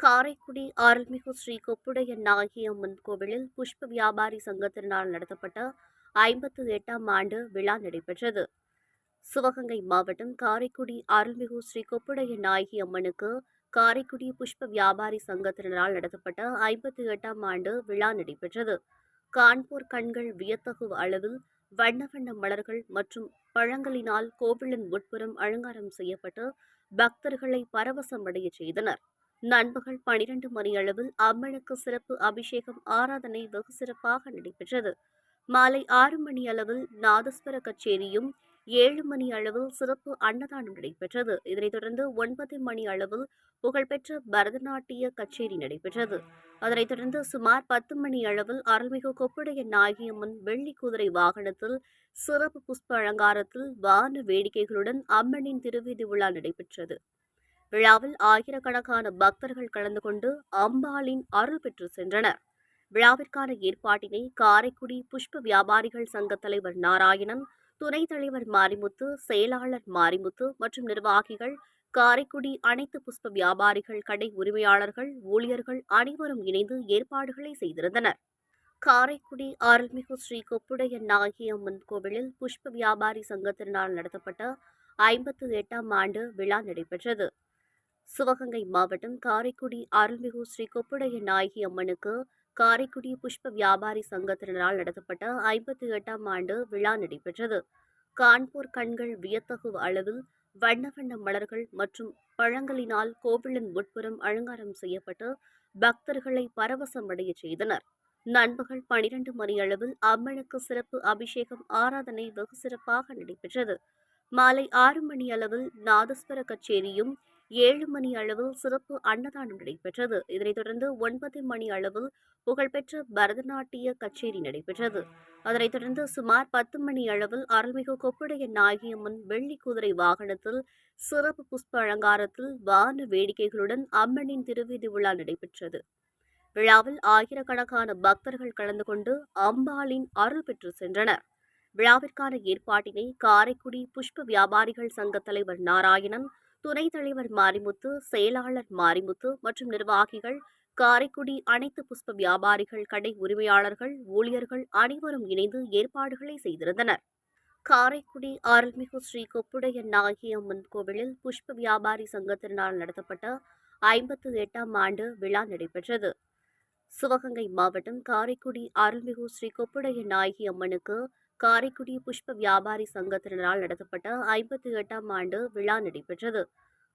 காரைக்குடி அருள்மிகு ஸ்ரீ கொப்புடைய நாயகி அம்மன் கோவிலில் புஷ்ப வியாபாரி சங்கத்தினால் நடத்தப்பட்ட ஐம்பத்து எட்டாம் ஆண்டு விழா நடைபெற்றது. சிவகங்கை மாவட்டம் காரைக்குடி அருள்மிகு ஸ்ரீ கொப்புடைய நாயகி அம்மனுக்கு காரைக்குடி புஷ்ப வியாபாரி சங்கத்தினரால் நடத்தப்பட்ட ஐம்பத்தி எட்டாம் ஆண்டு விழா நடைபெற்றது. கான்பூர் கண்கள் வியத்தகு அளவில் வண்ண வண்ண மலர்கள் மற்றும் பழங்களினால் கோவிலின் உட்புறம் அலங்காரம் செய்யப்பட்டு பக்தர்களை பரவசமடைய செய்தனர். நண்பகல் பனிரெண்டு மணியளவில் அம்மனுக்கு சிறப்பு அபிஷேகம் ஆராதனை வெகு சிறப்பாக நடைபெற்றது. மாலை ஆறு மணி அளவில் நாதஸ்வர கச்சேரியும் ஏழு மணி அளவில் சிறப்பு அன்னதானம் நடைபெற்றது. இதனைத் தொடர்ந்து ஒன்பது மணி அளவில் புகழ்பெற்ற பரதநாட்டிய கச்சேரி நடைபெற்றது. அதனைத் தொடர்ந்து சுமார் பத்து மணி அளவில் அருள்மிகு கொப்புடைய நாயகியம்மன் வெள்ளி குதிரை வாகனத்தில் சிறப்பு புஷ்ப அலங்காரத்தில் வான வேடிக்கைகளுடன் அம்மனின் திருவீதி விழா நடைபெற்றது. விழாவில் ஆயிரக்கணக்கான பக்தர்கள் கலந்து கொண்டு அம்பாளின் அருள் பெற்று சென்றனர். விழாவிற்கான ஏற்பாட்டினை காரைக்குடி புஷ்ப வியாபாரிகள் சங்க தலைவர் நாராயணன் துணைத் தலைவர் மாரிமுத்து செயலாளர் மாரிமுத்து மற்றும் நிர்வாகிகள் காரைக்குடி அனைத்து புஷ்ப வியாபாரிகள் கடை உரிமையாளர்கள் ஊழியர்கள் அனைவரும் இணைந்து ஏற்பாடுகளை செய்திருந்தனர். காரைக்குடி அருள்மிகு ஸ்ரீ கொப்புடைய நாயகி அம்மன் கோவிலில் புஷ்ப வியாபாரி சங்கத்தினால் நடத்தப்பட்ட ஐம்பத்து எட்டாம் ஆண்டு விழா நடைபெற்றது. சிவகங்கை மாவட்டம் காரைக்குடி அருள்மிகு ஸ்ரீ கொப்புடைய நாயகி அம்மனுக்கு காரைக்குடி புஷ்ப வியாபாரி சங்கத்தினரால் நடத்தப்பட்ட ஐம்பத்தி எட்டாம் ஆண்டு விழா நடைபெற்றது. கான்பூர் கண்கள் வியத்தகு அளவில் வண்ண வண்ண மலர்கள் மற்றும் பழங்களினால் கோவிலின் உட்புறம் அலங்காரம் செய்யப்பட்டு பக்தர்களை பரவசமடைய செய்தனர். நண்பகல் பனிரெண்டு மணியளவில் அம்மனுக்கு சிறப்பு அபிஷேகம் ஆராதனை வெகு சிறப்பாக நடைபெற்றது. மாலை ஆறு மணி அளவில் நாதஸ்வர கச்சேரியும் ஏழு மணி அளவில் சிறப்பு அன்னதானம் நடைபெற்றது. இதனைத் தொடர்ந்து ஒன்பது மணி அளவில் புகழ்பெற்ற பரதநாட்டிய கச்சேரி நடைபெற்றது. அதனைத் தொடர்ந்து சுமார் பத்து மணி அளவில் அருள்மிகு கொப்புடைய நாயகியம்மன் வெள்ளி குதிரை வாகனத்தில் சிறப்பு புஷ்ப அலங்காரத்தில் வான வேடிக்கைகளுடன் அம்மனின் திருவீதி விழா நடைபெற்றது. விழாவில் ஆயிரக்கணக்கான பக்தர்கள் கலந்து கொண்டு அம்பாளின் அருள் பெற்று சென்றனர். விழாவிற்கான ஏற்பாட்டினை காரைக்குடி புஷ்ப வியாபாரிகள் சங்க தலைவர் நாராயணன் துணைத் தலைவர் மாரிமுத்து செயலாளர் மாரிமுத்து மற்றும் நிர்வாகிகள் காரைக்குடி அனைத்து புஷ்ப வியாபாரிகள் கடை உரிமையாளர்கள் ஊழியர்கள் அனைவரும் இணைந்து ஏற்பாடுகளை செய்திருந்தனர். காரைக்குடி அருள்மிகு ஸ்ரீ கொப்புடைய நாயகி அம்மன் கோவிலில் புஷ்ப வியாபாரி சங்கத்தினால் நடத்தப்பட்ட ஐம்பத்து எட்டாம் ஆண்டு விழா நடைபெற்றது. சிவகங்கை மாவட்டம் காரைக்குடி அருள்மிகு ஸ்ரீ கொப்புடைய நாயகி அம்மனுக்கு காரைக்குடி புஷ்ப வியாபாரி சங்கத்தினரால் நடத்தப்பட்ட ஐம்பத்தி எட்டாம் ஆண்டு விழா நடைபெற்றது.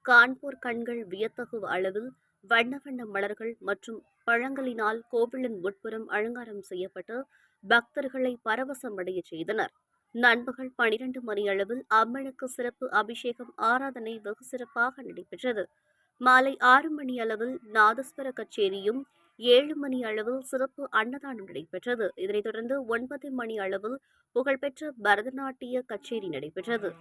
கான்பூர் கண்கள் வியத்தகு அளவில் வண்ண வண்ண மலர்கள் மற்றும் பழங்களினால் கோவிலின் உட்புறம் அலங்காரம் செய்யப்பட்டு பக்தர்களை பரவசமடைய செய்தனர். நண்பகல் பனிரெண்டு மணியளவில் அம்மனுக்கு சிறப்பு அபிஷேகம் ஆராதனை வெகு சிறப்பாக நடைபெற்றது. மாலை ஆறு மணி அளவில் நாதஸ்வர கச்சேரியும் ஏழு மணி அளவில் சிறப்பு அன்னதானம் நடைபெற்றது. இதனைத் தொடர்ந்து ஒன்பது மணி அளவில் புகழ்பெற்ற பரதநாட்டிய கச்சேரி நடைபெற்றது.